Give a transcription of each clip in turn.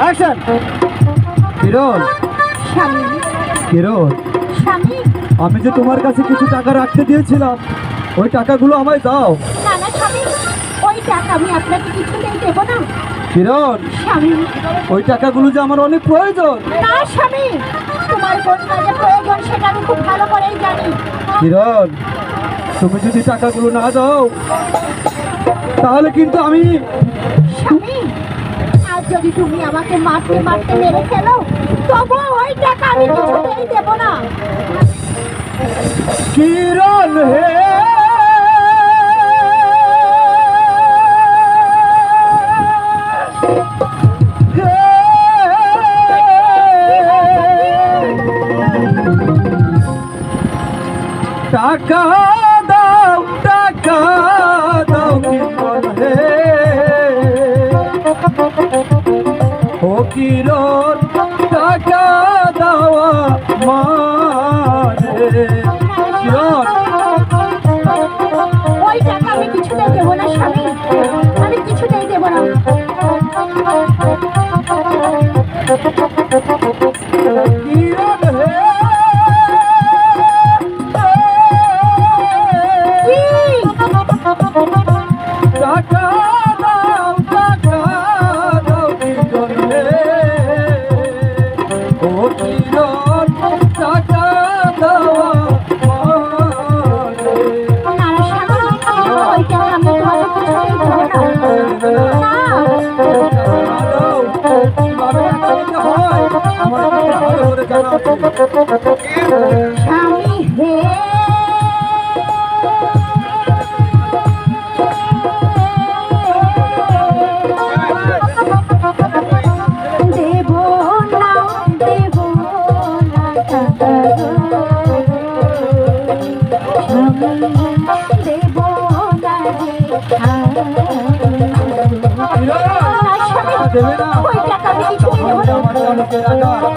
Action কিরণ স্বামী কিরণ স্বামী আমি যে তোমার কাছে কিছু টাকা রাখতে দিয়েছিলাম, ওই টাকাগুলো আমায় দাও। না না স্বামী ওই টাকা আমি আপনাকে দেবো না কিরণ স্বামী ওই টাকাগুলো যে আমার অনেক প্রয়োজন। না স্বামী তোমার কোন কাজে প্রয়োজন সেটা আমি খুব ভালো করেই জানি কিরণ তুমি যদি টাকাগুলো না দাও, তাহলে কিন্তু আমি স্বামী যদি তুমি আমাকে মারতে মারতে মেরে ফেলো তবু ওই টাকা আমি কিছুতেই দেবো না। কিরণ হে? টাকা দাও টাকা দাও কিরণ হে। কিরণ টাকা দাওয়া মারে স্বামী হে দেব দেব। দেব না না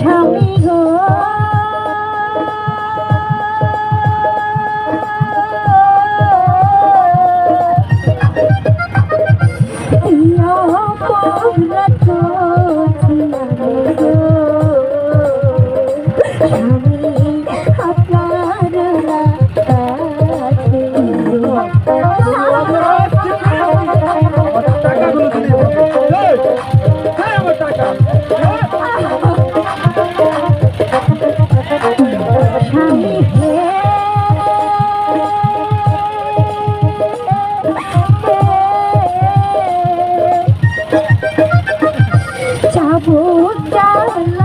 স্বামী গো ইয়া 不我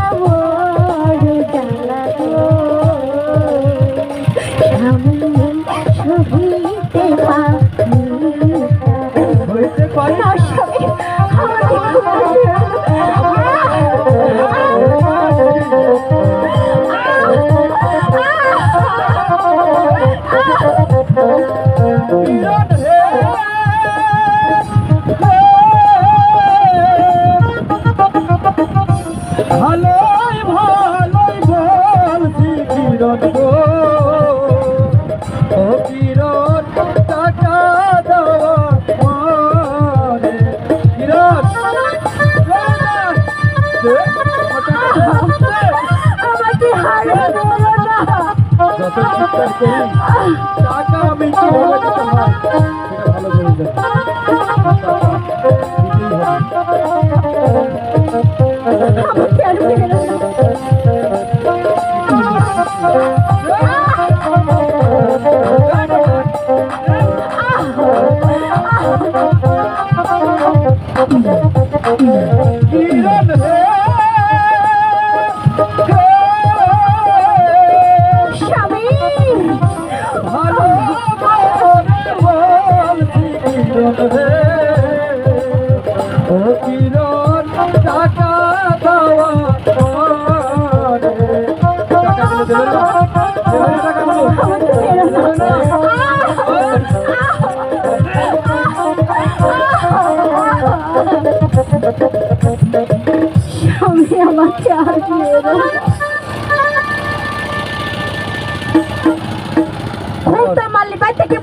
টাকা আমি কীভাবে দিতে হয় ভালো করে জানি। স্বামী আমাকে হারিয়ে মাল্লি বাড়ি থেকে